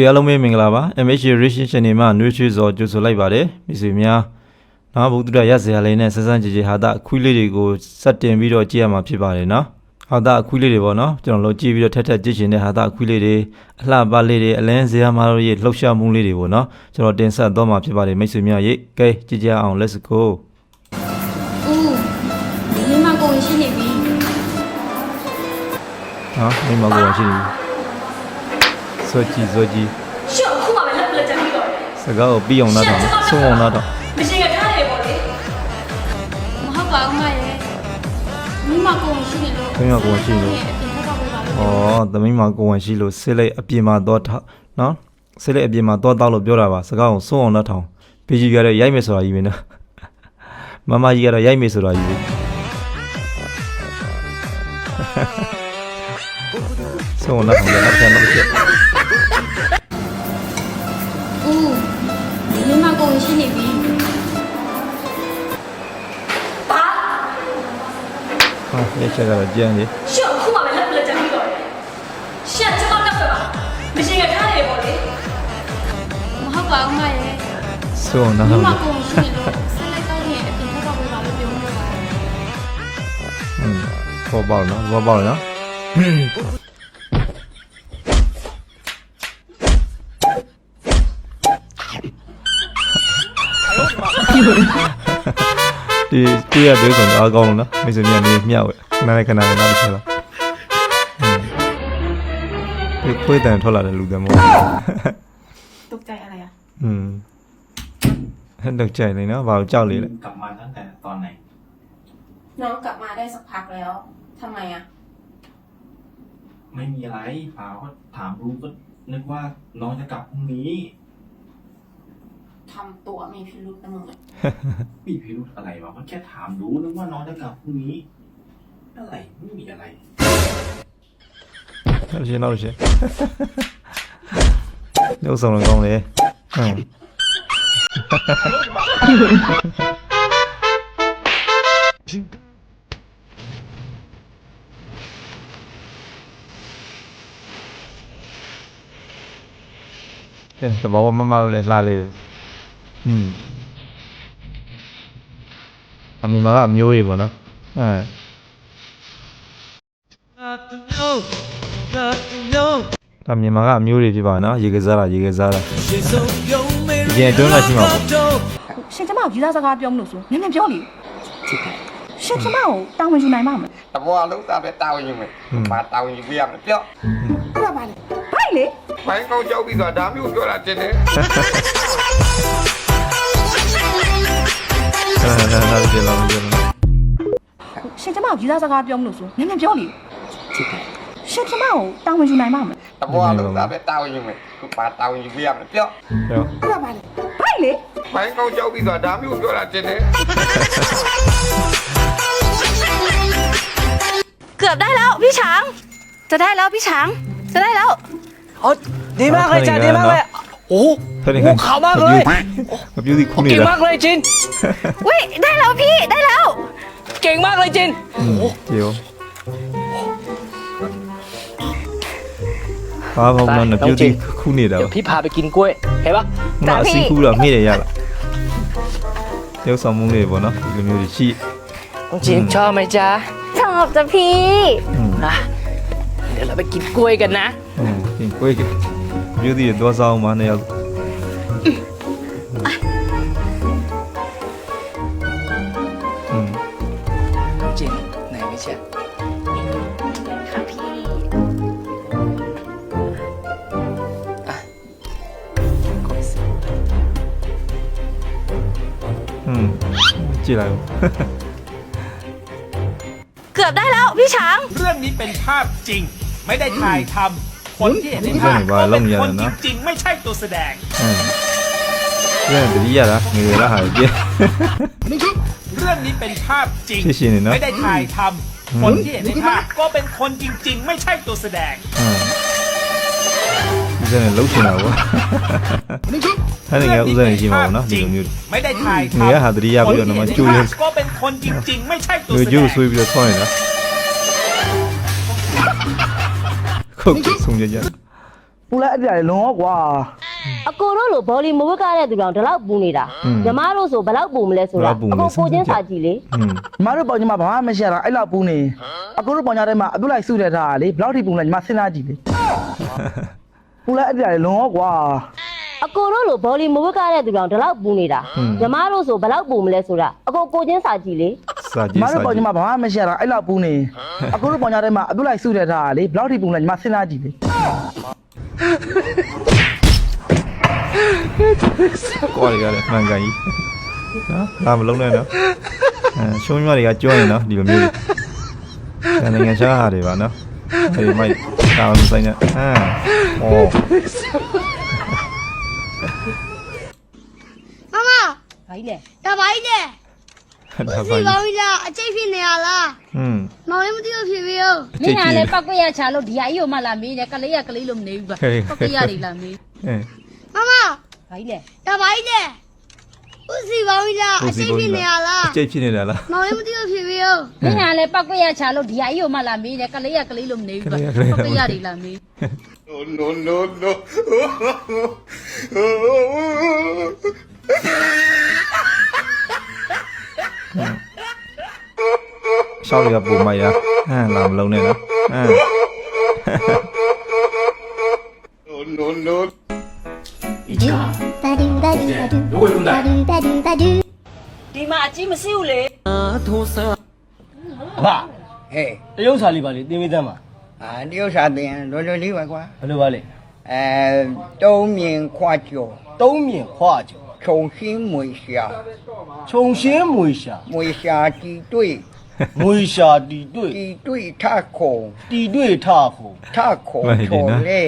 ကဲအားလုံးပဲမင်္ဂလာပါ MH Rich Channel မှာနှွေးချွေးစွာကြိုဆိုလိုက်ပါတယ်မိတ်ဆွေများနော်ဘုဒ္ဓရရက်စရာလေးနဲ့ဆက်ဆန်းကြည်ကြည်ဟာတာအခွေးလေးတွေကိုစက်တင်ပြီးတော့ကြည့်ရမှာဖြစ်ပါတယ်နော်ဟာတာအခွေးလေးတွေပေါ့နော်ကျွန်တော်တို့ကြည့်ပြီးတော့ထက်ထက်ကြည့်ရှင်တဲ့ဟာတာအခွေးလေးတွေအလှပလေးတွေအလင်းစရာမားတို့ရဲ့လှုပ်ရှားမှုလေးတွေပေါ့နော်ကျွန်တော်တင်ဆက်တော့မှာဖြစ်ပါတယ်မိတ်ဆွေများရေကဲကြည့်ကြအောင် let's go ဦးညီမကိုဝင်ရှိနေပြီနော်မိမကိုရှိနေ စောကြည့်စောကြည့်ရှေ့အခုမှပဲလက်လက်ကြပြီးတော့တယ်စကားကိုပြီးအောင်နားတော့ဆုံးအောင်နားတော့မရှင်ကထားတယ်ပေါ့လေမဟုတ်ပါဘူးမရဲ့ညီမကိုဝင်ရှိနေလို့မိမကိုရှိလို့အပြင်ထပ်ပါပေးပါလို့ဩသမီးမကိုဝင်ရှိလို့ဆေးလိုက်အပြင်မှာတော့ထောက်နော်ဆေးလိုက်အပြင်မှာတော့တောက်လို့ပြောတာပါစကားကိုဆုံးအောင်နားထောင်ပေကြီးကတော့ရိုက်မယ်ဆိုတာကြီးပဲနော်မမကြီးကတော့ရိုက်မယ်ဆိုတာကြီးပဲဆုံးအောင်နားထောင်တယ်နောက်ပြန်နော က်ပြန်ဦးညီမကိုဝင်ရှိနေပြီပါဟာရက်ချက်ကတော့ကြမ်းလေရှေ့အခုမှပဲလက်လက်ကြပြီးတော့တယ်ရှေ့ကျွန်တော်ကပ်ပါမရှင်ကထားတယ်ပေါ့လေမဟုတ်ပါဘူးမရဲ့ဆုံးအောင်နားညီထောင်မတယ်ကိုဝင်ရှိနေလို့ဆက်လိုက်တော့ရင်အပြင်ထပ်ပါပေးပါလို့ပြောနေပါတယ်อืมပေါ်ပေါက်နော်ပေါ်ပေါက်နော် ဒီတီးရတဲ့ဆိုတော့အကောင်းလို့နော်မိတ်ဆွေများနေမြောက်ဝဲခဏလေးခဏလေးနောက်တစ်ချက်လားဒီခွေးတန်ထွက်လာတဲ့လူတွေမို့ ตกใจอะไรอ่ะ อืมဟဲ့တော့ကြိုက်နေနော်ဘာလို့ကြောက်လေလဲ กลับมาตั้งแต่ตอนไหน น้องกลับมาได้สักพักแล้วทำไมอ่ะ ไม่มีอะไรเปล่าก็ถามรู้ก็นึกว่าน้องจะกลับพรุ่งนี้ ทำตัวมีพิรุษนะมึงอะมีพิรุธอะไรวะก็แค่ถามรู้นึกว่าน้องจะกลับพรุ่งนี้ อะไรไม่มีอะไร闹着去，闹着去，又送人工的，嗯。เดี๋ยวจะบอกว่ามันมาเลยลาเลย อืมအမေမကအမျိုးကြီးပေါ့နော်အဲ ဒါမြန်မာကအမျိုးတွေဖြစ်ပါနော်ရေကစားတာရေကစားတာဒီအတွင်းကရှိမှာပေါ့ရှင်ကျမကိုယူသားစကားပြောမလို့ဆိုနည်းနည်းပြောလေရှင်ကျမကိုတာဝန်ယူနိုင်မှာမလဲတဘောလုံးသားပဲတောင်းယူမယ်။ဘာတောင်းယူပြရမလဲပြောအဲ့ဒါပါလေဟိုက်လေ။ဘိုင်းကောင်းကြောက်ပြီးတော့ဒါမျိုးပြောတာတင်တယ် ဟာဟာဟာဒီလောလော ရှင်ကျမကိုယူသားစကားပြောမလို့ဆိုနည်းနည်းပြောလေရှင်ကျမကိုတာဝန်ယူနိုင်မှာမလဲ ။တဘောလုံးသားပဲတောင်းယူမယ်။ဘာတောင်းယူပြရမလဲပြော ပြော အဲ့ဒါပါလေဟိုက်လေ ။ဘိုင်းကောင်းကြောက်ပြီးတော့ဒါမျိုးပြောတာတင်တယ် เกือบได้แล้วพี่ช้าง จะได้แล้วพี่ช้าง จะได้แล้ว โอ้ดีมากเลยจ้ะดีมากเลย โอ้โหเท่านี้ขามากเลยแบบยูนิคอร์นเก่งมากเลยจินวิ่ยได้แล้วพี่ได้แล้ว เก่งมากเลยจิน เดี๋ยวป้าผมมันแบยูนิคู่หนเดี๋เดี๋ยวพี่พาไปกินกล้วยเห็นปะน่าซีคูล่ะไม่ได้ยากเดี๋ยวสองโมงเลยบ่เนาะเดี๋ยวมีดิชีจินชอบไหมจ๊ะชอบจ้ะพี่นะเดี๋ยวเราไปกินกล้วยกันนะกินกล้วยกัน Beauty dwa zaumanı yaz. Hmm. เจนไหนไม่ใช่ครับพี่อะก็ม่ซื้อเกือบได้แล้วพี่ช้าง เรื่องนี้เป็นภาพจริง ไม่ได้ถ่ายทำ คนที่เห็นในภาพเป็นคนจริงๆไม่ใช่ตัวแสดง เรื่องเป็นที่ยากนะเงยวลาหายเยเรื่องนี้เป็นภาพจริงไม่ได้ถ่ายทำคนที่เห็นในภาพก็เป็นคนจริง ๆ ไม่ใช่ตัวแสดงอุจเนี่ยลุกขึ้นแล้วถ้าเนี่ยอุจเนี่ยชิมเอานะนี่ไม่ได้ถ่ายทำเนี่ยหาดริยาไปเดี๋ยวนะมันจูเลยก็เป็นคนจริงๆไม่ใช่ตัวแสดงจูซุยไปเยทอยนะ ခုတ်ဆုံးရရပူလိုက်အပြားလေလုံရောကွာအကိုတို့လိုဘော်လီမဝတ်ကားတဲ့သူတောင်ဒီလောက်ပူနေတာညီမတို့ဆိုဘယ်လောက်ပူမလဲဆိုတာအကိုကိုချင်းစာကြည့်လေညီမတို့ပေါင်ညီမဘာမှမရှာတာအဲ့လောက်ပူနေအကိုတို့ပေါင်ကြတဲ့မှာအပြုတ်လိုက်စုတဲ့ထားလေဘယ်လောက်ထိပူလဲညီမစဉ်းစားကြည့်လေပူလိုက်အပြားလေလုံရောကွာအကိုတို့လိုဘော်လီမဝတ်ကားတဲ့သူတောင်ဒီလောက်ပူနေတာညီမတို့ဆိုဘယ်လောက်ပူမလဲဆိုတာအကိုကိုချင်းစာကြည့်လေ စာညီကြီးမစာတို့ပေါ့ညီကြီးမဘာမှမရှိရတာအဲ့လောက်ပူနေအကိုတို့ပေါ့ညာထဲမှာအပြုတ်လိုက်စုတဲ့ထားတာလေဘယ်လောက်ထိပူလဲညီမစဉ်းစားကြည့်လေကွာတွေကလည်းမှန်ကန်ကြီးနော်ဒါမလုံးနဲ့နော်အဲရှုံးမြတွေကကြောရင်နော်ဒီလိုမျိုးတွေနိုင်ငံခြားဟာတွေပါနော်အဲဒီမိုက်တာဝန်ဆိုင်နေအာဩမမဘာကြီးလဲဒါပါကြီးတဲ့ ဒါစီပါပေါင်းကြီးလားအကျိတ်ဖြစ်နေရလားอืมမောင်လေးမသိလို့ဖြစ်ပြီရောအကျိတ်ကြီးပောက်ကွက်ရချလို့ဒီဟာကြီးကိုမှလာမေးတယ်ကလေးရကလေးလို့မနေဘူးပါဟေးပောက်ကွက်ရတွေလာမေးအဲမမဘာကြီးလဲဒါပါကြီးတဲ့ဦးစီပေါင်းကြီးလားအကျိတ်ဖြစ်နေရလားအကျိတ်ဖြစ်နေတာလားမောင်လေးမသိလို့ဖြစ်ပြီရောမင်းဟာလည်းပောက်ကွက်ရချလို့ဒီဟာကြီးကိုမှလာမေးတယ်ကလေးရကလေးလို့မနေဘူးပါပောက်ကွက်ရတွေလာမေး no no no ရှောက်တွေကပုံမိုက်ရဟမ်လာမလုံးနဲ့နော်ဟမ် no no ဒီမှာအကြီးမရှိဘူးလေ အဘ ဟဲ့ တရုပ်စာလေးပါလေသင်ပေးသမ်းပါ အာတရုတ်စာတင်လွယ်လွယ်လေးပါကွာ ဘယ်လိုပါလဲ အဲတုံးမြင်ခွာကျော် သုံးမြင်ခွာကျော် 重新问下 ခြုံရှင်းမွေရှာ 问下敌对 ငွေရှာတီတွေ့တီတွေ့ထခုံတီတွေ့ထခုံထခုံချော်လေ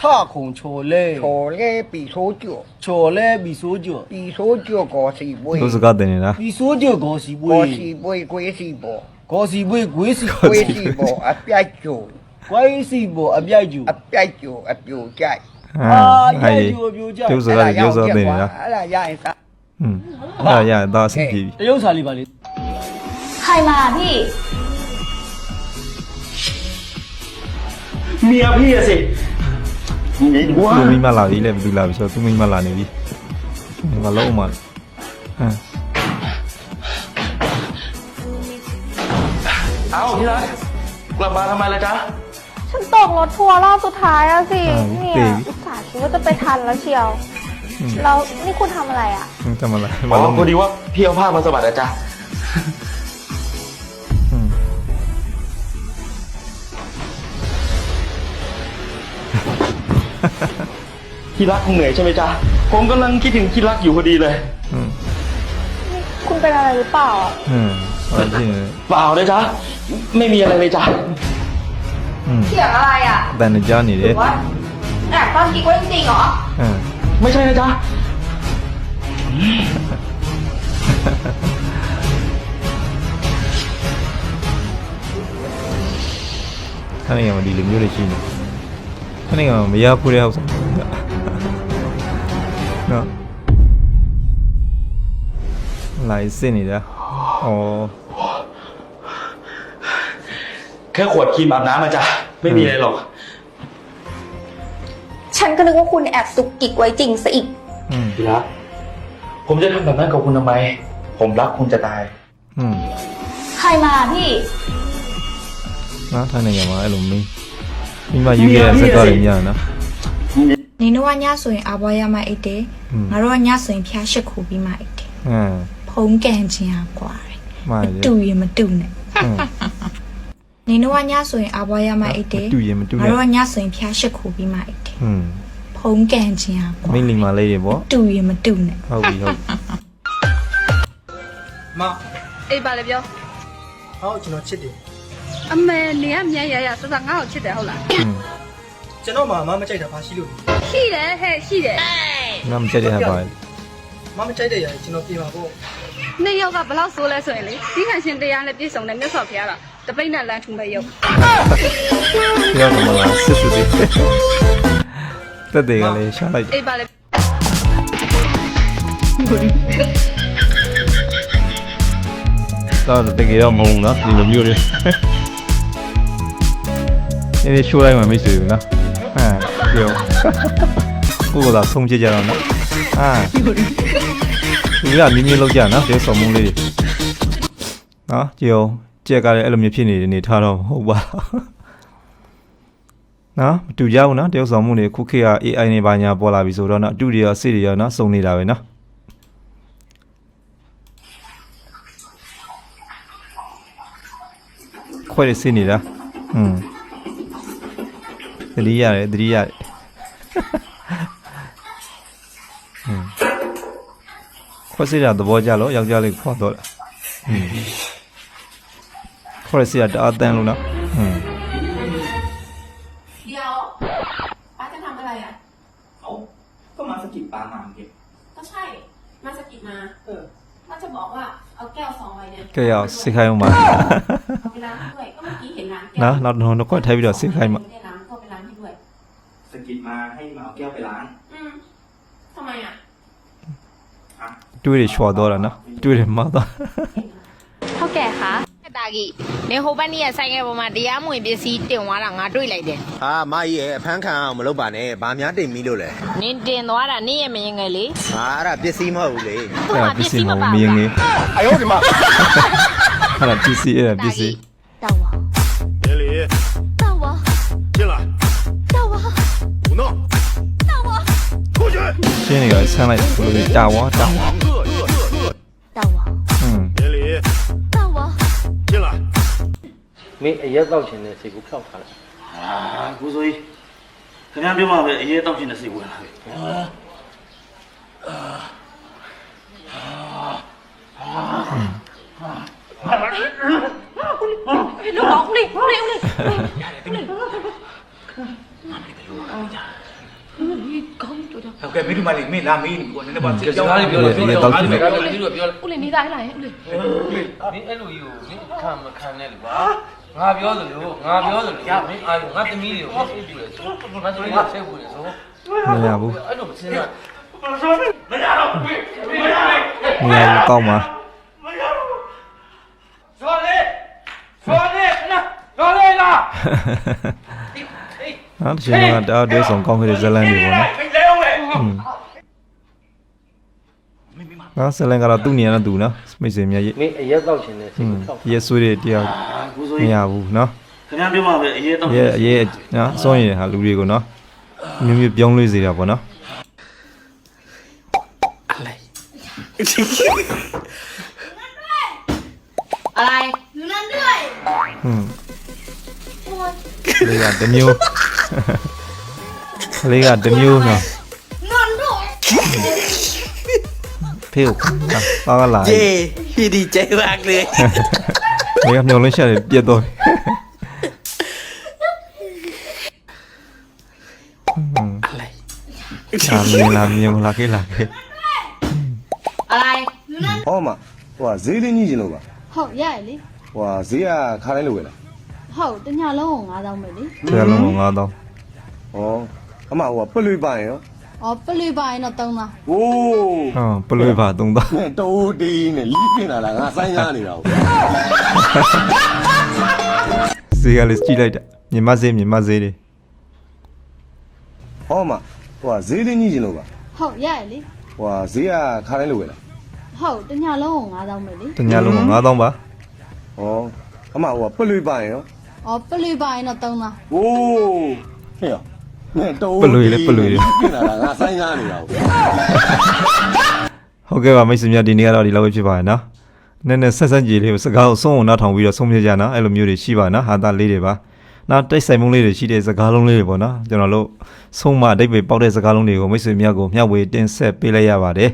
ထခုံချော်လေချော်လေပြီဆိုးကြချော်လေပြီဆိုးကြပြီဆိုးကြကိုစီပွေးသူစကားတင်နေတာပြီဆိုးကြကိုစီပွေးကိုစီပွေးကိုစီပေါ်ကိုစီပွေးကိုစီကိုစီပေါ်အပြိုက်ကြကိုစီပေါ်အပြိုက်ကြအပြိုက်ကြအပြိုကြိုက်အာရိုက်ကြပြိုကြသူစကားရိုက်စတင်နေတာအဲ့ဒါရရင်စားอืมအဲ့ဒါရရင်ဒါအဆင်ပြေပြီတရုတ်စာလေးပါလေ ครมาพี่ เมียพี่อะสิว้า Lu misma la dile, la avisó tú misma la nevi. Me va lo mal. Ah, เอ้าที่รักกลับมาทำไมล่ะจ๊ะ ฉันตกรถทัวร์รอบสุดท้ายแล้วสิเนี่ยสาห์คิดว่าจะไปทันแล้วเชียว แล้วนี่คุณทำอะไรอะ no está mal. อ๋อ Malo. พอดีว่าพี่เอาผ้ามาสะบัดอะจ๊ะ ที่รักคงเหนื่อยใช่ไหมจ๊ะ ผมกำลังคิดถึงที่รักอยู่พอดีเลย อืมคุณเป็นอะไรหรือเปล่าอะอืมอะไรที่เนี่ยเปล่าเลยจ๊ะ ไม่มีอะไรเลยจ๊ะ อืมเสียงอะไรอะแต่ในจ้านี่ดิว่าแอบฟังกิ๊กไว้จริงๆเหรอ อืมไม่ใช่นะจ๊ะ ท่านเองมันดีลืมอยู่เลยชินท่านเองมันไม่อยากพูดเลยครับ เนาะไหนอีกแโอ้แค่ขวดครีมอาบน้ำมาจ้ะไม่มีอะไรหรอก ฉันก็นึกว่าคุณแอบซุกกิกไว้จริงซะอีกอืม ที่รัก ผมจะทำแบบนั้นกับคุณทำไม ผมรักคุณจะตาย อืมใครมาพี่ นะทางไหนอย่าไอ้หลุมนี่มีมาอยู่เกะสักตัหนึ่งอย่างนะ နင်တို့ကညဆိုရင်အဘွားရမှအိတ်တယ်ငါတို့ကညဆိုရင်ဖျားရှိခိုးပြီးမှအိတ်တယ်အင်းဖုံးကန်ခြင်းဟာကွာတယ်မတူရင်မတူနဲ့နင်တို့ကညဆိုရင်အဘွားရမှအိတ်တယ်မတူရင်မတူနဲ့ငါတို့ကညဆိုရင်ဖျားရှိခိုးပြီးမှအိတ်တယ်အင်းဖုံးကန်ခြင်းဟာကွာမိလီမာလေးရေပေါ့တူရင်မတူနဲ့ဟုတ်ပြီဟုတ်မအေးပါလေပြောဟောကျွန်တော်ချစ်တယ်အမေနေရမြန်ရရစစငါ့ကိုချစ်တယ်ဟုတ်လားကျွန်တော်မှမမကြိုက်တာဘာရှိလို့လဲ ရှိတယ်ဟဲ့ရှိတယ်ငါမချက်တဲ့ဟာပါလေမမကြိုက်တဲ့ຢာကျွန်တော်ပြင်ပါပေါ့နေ့ရောက်ကဘလောက်ဆိုးလဲဆိုရင်လေဒီခံရှင်တရားနဲ့ပြည့်စုံတဲ့မြတ်စွာဘုရားကတပိတ်နဲ့လမ်းထူမဲ့ရုပ်ပြောတော့မလားစစ်စစ်လေးတက်တယ်ကလေးရှာလိုက်အေးပါလေတော့တကယ်တော့မဟုတ်ဘူးနော်ဒီလိုမျိုးတွေနည်းနည်းရှိုးလိုက်မှမိတ်ဆွေဘူးနော်ဟမ် ပြောကိုယ်ကသာဆုံးဖြတ်ကြတော့နော်အာဒီကမြင်းမြင်းလောက်ကြနော်တယောက်ဆောင်မှုလေးတွေနော်ကြည့်အောင်ကြက်ကလည်းအဲ့လိုမျိုးဖြစ်နေတဲ့နေထားတော့မဟုတ်ပါဘူးနော်မတူကြဘူးနော်တယောက်ဆောင်မှုတွေခုခေတ်က AI နေပါညာပေါ်လာပြီဆိုတော့နော်အတူတွေရောစိတ်တွေရောနော်စုံနေတာပဲနော်ခွဲရစစ်နေတာอืมသတိရတယ်သတိရတယ် ခွဲစစ်တာသဘောကျလို့ယောက်ျားလေးခွာတော့လားอืมခွဲစစ်တာတအားတန်လို့နော်อืม เดี๋ยวป้าจะทำอะไรอ่ะ เอาก็มาสะกิดปลาหมามเก็บ ก็ใช่ มาสะกิดมา เออป้าจะบอกว่าเอาแก้วสองใบเนี่ย ကဲရအောင်စစ်ခိုင်းအောင်ပါ เอาไปล้างให้ด้วย ก็เมื่อกี้เห็นล้างแก้ว နော်နောက်တော့တော့ခွဲထိုက်ပြီးတော့စစ်ခိုင်းမှာ ไม่ได้ล้างก็ไปล้างให้ด้วย สะกิดมาให้มาเอาแก้วไปล้าง อืมทำไมอ่ะ တွေးတွေချော်တော့တာနော်တွေးတွေမှားတော့ ဟုတ်ကဲ့ค่ะ တာကြီးနေဟိုဘက်နေ့ကဆိုင်ငယ်ပေါ်မှာတရားမဝင်ပစ္စည်းတင်သွားတာငါတွေ့လိုက်တယ် ဟာမကြီးရဲ့အဖမ်းခံအောင်မလုပ်ပါနဲ့ဗာများတိမ်ပြီးလို့လဲ နင်းတင်သွားတာနင်းရဲ့မရင်ငယ်လေ ဟာအဲ့ဒါပစ္စည်းမဟုတ်ဘူးလေ အဲ့ဒါပစ္စည်းမမင်းငယ်အယောဒီမှာအဲ့ဒါပစ္စည်းအဲ့ဒါပစ္စည်း 到我别理，到我进来，到我不闹，到我出去。 ရှင်းနေတော့ဆန်းလိုက်ဘယ်လိုလဲတာဝါတာဝါ မင်းအရက်တော့ရှင်တဲ့စိတ်ကိုဖျောက်ထားလိုက်အာကိုစိုးကြီးခင်ဗျားပြောမှပဲအရေးတောက်ရှင်တဲ့စိတ်ဝင်လာပြီဦးလေးဦးလေးဦးလေးဦးလေးဒီကောင်းတို့တော့ဟုတ်ကဲ့မင်းတို့မလေးမင်းလာမင်းကိုနည်းနည်းပါစစ်ကြောင်းလေးပြောလို့ပြောလို့မင်းတို့ပြောလို့ဦးလေးနေသားလိုက်ဦးလေးမင်းအဲ့လိုကြီးကိုမင်းခံမခံနဲ့လို့ပါ ငါပြောသလိုငါပြောသလိုမင်းအာရုံငါသမီးတွေကိုမင်းစိတ်ပူတယ်ဆိုငါသမီးတွေစိတ်ပူတယ်ဆိုမရဘူးအဲ့လိုမစင်းတော့မရတော့မရမမရရဘူးကောက်မှာဇော်လေးဇော်လေးခဏဇော်လေးလားနော်တချင်ကတအားတဲဆောင်ကောင်းခဲ့တဲ့ဇလန်တွေပေါ့နော်မင်းလဲအောင်လေอืม နော်ဇလန်ကတော့သူ့နေရာနဲ့သူနော်မိတ်ဆွေများရေး မင်းအရက်တော့ချင်တဲ့စိ อื တ် ม ကိုဖျောက် ရဲဆွေးတွေတရား ကိုစိုး မ ကြီး ရဘူးနော် ခင်ဗျားပြောမှပဲအရေးတောက် ရဲရဲနော်အစွန့်ရည်ဟာလူတွေကိုနော်မျိုးမျိုးပြောင်းလဲစေတာပေါ့နော် อะไร อืมလေးကတစ်မျိုးလေးကတစ်မျိုးနော်ဖေး ကိုပါကလာ เย้พี่ดีใจมากเลย လေးကမျောလင်းရှာတယ်ပြတ်တော့อะไรအာမင်းလာမြင်လာခဲ့လာခဲ့ อะไร ဟောမဟိုကဈေးလေးညှိကျင်လို့ပါ ဟုတ်ရရလေ ဟိုကဈေးကခါတိုင်းလိုပဲလား ဟုတ်တညလုံးကို9000ပဲလေ တရားလုံးကို9000 ဟောအမဟိုကပွက်လွေပိုင်ရော 哦，不累吧？那等了。哦，ဟမ်ပလွေပါသုံးသားနဲ့တိုးတီးနဲ့လီးပြင်လာတာငါဆိုင်းရနေတာဟုတ်ဈေးကလည်းကြည့်လိုက်တာမြန်မာဈေးမြန်မာဈေးတွေဟောမဟိုကဈေးလေးညှိချင်လို့ပါ好，呀哩。ဟိုကဈေးကခါတိုင်းလိုပဲလား好，等下老公阿到没哩？တညာလုံးက9000ပါဟောအမဟိုကပလွေပိုင်ရော哦，不累吧？那等了。哦ဟေ့ရော နဲ့တိုးပလွေလေပလွေလေ ပြင်လာတာငါဆိုင်းရနေတာဟုတ်ဟုတ်ကဲ့ပါမိတ်ဆွေများဒီနေ့ကတော့ဒီလောက်ပဲဖြစ်ပါရဲ့နော်နည်းနည်းဆက်ဆက်ကြည့်လေးကိုစကားကိုဆုံးအောင်နားထောင်ပြီးတော့ဆုံးဖြတ်ကြနော်အဲ့လိုမျိုးတွေရှိပါနော်ဟာတာလေးတွေပါနောက်တိတ်ဆိုင်မှုလေးတွေရှိတဲ့စကားလုံးလေးတွေပေါ့နော်ကျွန်တော်တို့ဆုံးမအတိတ်ပဲပေါက်တဲ့စကားလုံးတွေကိုမိတ်ဆွေများကိုမျှဝေတင်ဆက်ပေးလိုက်ရပါတယ်